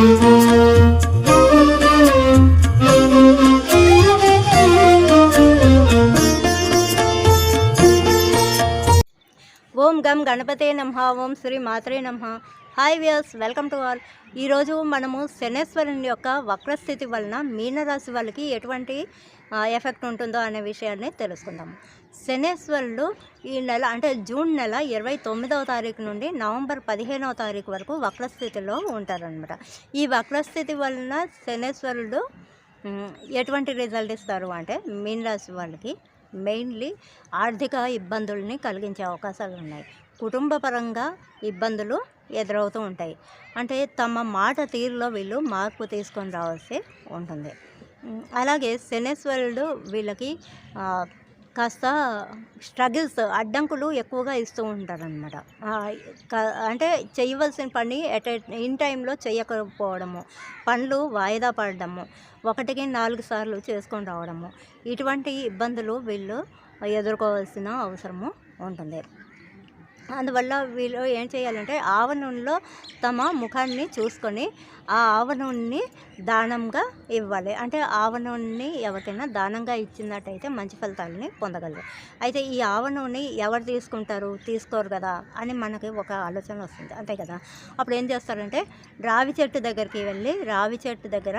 ఓం గం గణపతే నమ ఓం శ్రీ మాత్రే నమ. Hi views welcome to all ఈరోజు మనము శనేశ్వరుని యొక్క వక్రస్థితి వలన మీనరాశి వాళ్ళకి ఎటువంటి ఎఫెక్ట్ ఉంటుందో అనే విషయాన్ని తెలుసుకుందాం. శనేశ్వరుడు ఈ నెల అంటే జూన్ నెల ఇరవై తొమ్మిదవ తారీఖు నుండి నవంబర్ పదిహేనవ తారీఖు వరకు వక్రస్థితిలో ఉంటారనమాట ఈ వక్రస్థితి వలన శనేశ్వరుడు ఎటువంటి రిజల్ట్ ఇస్తారు అంటే మీనరాశి వాళ్ళకి మెయిన్లీ ఆర్థిక ఇబ్బందుల్ని కలిగించే అవకాశాలు ఉన్నాయి కుటుంబపరంగా ఇబ్బందులు ఎదురవుతూ ఉంటాయి. అంటే తమ మాట తీరులో వీళ్ళు మార్పు తీసుకొని రావాల్సి ఉంటుంది. అలాగే శనేశ్వరుడు వీళ్ళకి కాస్త స్ట్రగుల్స్ అడ్డంకులు ఎక్కువగా ఇస్తూ ఉంటారనమాట అంటే చేయవలసిన పని ఎట్ ఇన్ టైంలో చేయకపోవడము పనులు వాయిదా పడడము ఒకటికి నాలుగు సార్లు చేసుకొని రావడము ఇటువంటి ఇబ్బందులు వీళ్ళు ఎదుర్కోవాల్సిన అవసరము ఉంటుంది. అందువల్ల వీళ్ళు ఏం చేయాలంటే ఆవ నూనెలో తమ ముఖాన్ని చూసుకొని ఆ ఆవ నూనెని దానంగా ఇవ్వాలి. అంటే ఆవ నూనెని ఎవరికైనా దానంగా ఇచ్చినట్టయితే మంచి ఫలితాలని పొందగలరు. అయితే ఈ ఆవ నూనె ఎవరు తీసుకుంటారు? తీసుకోరు కదా అని మనకి ఒక ఆలోచన వస్తుంది. అంతే కదా? అప్పుడు ఏం చేస్తారంటే రావి చెట్టు దగ్గరికి వెళ్ళి రావి చెట్టు దగ్గర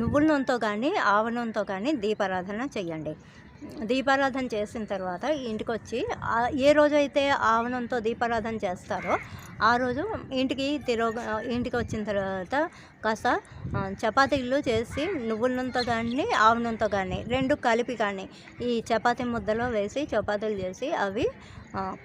నువ్వుల నూనెతో కానీ ఆవ నూనెతో కానీ దీపారాధన చేయండి దీపారాధన చేసిన తర్వాత ఇంటికి వచ్చి ఏ రోజైతే ఆవనంతో దీపారాధన చేస్తారో ఆ రోజు ఇంటికి తిరగ ఇంటికి వచ్చిన తర్వాత కాస్త చపాతీలు చేసి నువ్వుల నూనెతో కానీ ఆవు నూనెతో కానీ రెండు కలిపి కానీ ఈ చపాతీ ముద్దలో వేసి చపాతీలు చేసి అవి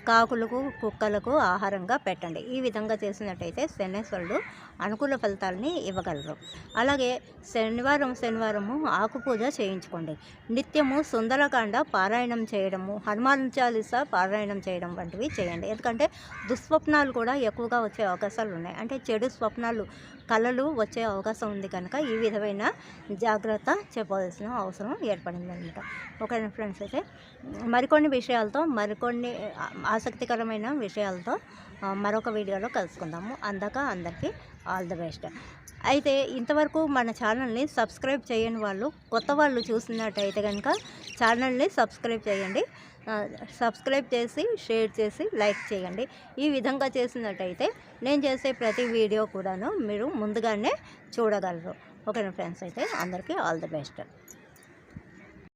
కాకులకు కుక్కలకు ఆహారంగా పెట్టండి. ఈ విధంగా చేసినట్టయితే శనేశ్వరుడు అనుకూల ఫలితాలని ఇవ్వగలరు. అలాగే శనివారం శనివారము ఆకుపూజ చేయించుకోండి. నిత్యము సుందరకాండ పారాయణం చేయడము హనుమాన్ చాలీసా పారాయణం చేయడం వంటివి చేయండి. ఎందుకంటే దుస్వప్నాలు కూడా ఎక్కువగా వచ్చే అవకాశాలు ఉన్నాయి. అంటే చెడు స్వప్నాలు కళలు వచ్చే అవకాశం ఉంది కనుక ఈ విధమైన జాగ్రత్త చెప్పవలసిన అవసరం ఏర్పడింది అనమాట ఓకేనా ఫ్రెండ్స్ అయితే? మరికొన్ని విషయాలతో మరికొన్ని ఆసక్తికరమైన విషయాలతో మరొక వీడియోలో కలుసుకుందాము. అందాక అందరికీ ఆల్ ది బెస్ట్. అయితే ఇంతవరకు మన ఛానల్ని సబ్స్క్రైబ్ చేయని వాళ్ళు కొత్త వాళ్ళు చూసినట్టయితే కనుక ఛానల్ని సబ్స్క్రైబ్ చేయండి. సబ్స్క్రైబ్ చేసి షేర్ చేసి లైక్ చేయండి. ఈ విధంగా చేసినట్టయితే నేను చేసే ప్రతి వీడియో కూడాను మీరు ముందుగానే చూడగలరు. ఓకేనా ఫ్రెండ్స్? అయితే అందరికీ ఆల్ ది బెస్ట్.